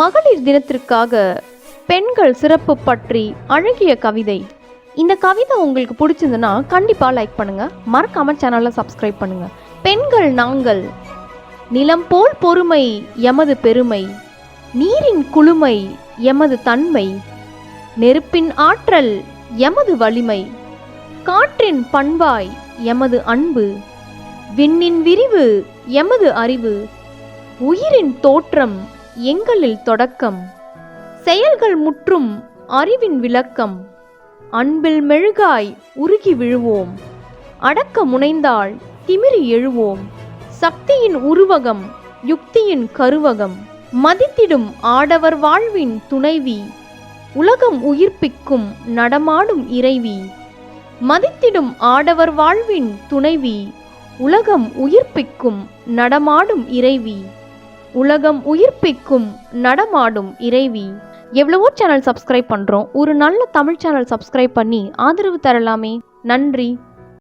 மகளிர் தினத்திற்காக பெண்கள் சிறப்பு பற்றி அழகிய கவிதை. இந்த கவிதை உங்களுக்கு பிடிச்சிருந்துன்னா கண்டிப்பாக லைக் பண்ணுங்கள் மறக்காம சேனலை சப்ஸ்கிரைப் பண்ணுங்கள் பெண்கள் நாங்கள் நிலம் போல் பொறுமை எமது பெருமை. நீரின் குளுமை எமது தன்மை. நெருப்பின் ஆற்றல் எமது வலிமை. காற்றின் பண்பாய் எமது அன்பு. விண்ணின் விரிவு எமது அறிவு. உயிரின் தோற்றம் எங்களில் தொடக்கம். செயல்கள் முற்றும் அறிவின் விளக்கம். அன்பில் மெழுகாய் உருகி விழுவோம். அடக்க முனைந்தால் திமிரி எழுவோம். சக்தியின் உருவகம் யுக்தியின் கருவகம். மதித்திடும் ஆடவர் வாழ்வின் துணைவி. உலகம் உயிர்ப்பிக்கும் நடமாடும் இறைவி. மதித்திடும் ஆடவர் வாழ்வின் துணைவி. உலகம் உயிர்ப்பிக்கும் நடமாடும் இறைவி. உலகம் உயிர்ப்பிக்கும் நடமாடும் இறைவி. எவ்வளவோ சேனல் சப்ஸ்கிரைப் பண்ணுறோம் ஒரு நல்ல தமிழ் சேனல் சப்ஸ்கிரைப் பண்ணி ஆதரவு தரலாமே. நன்றி.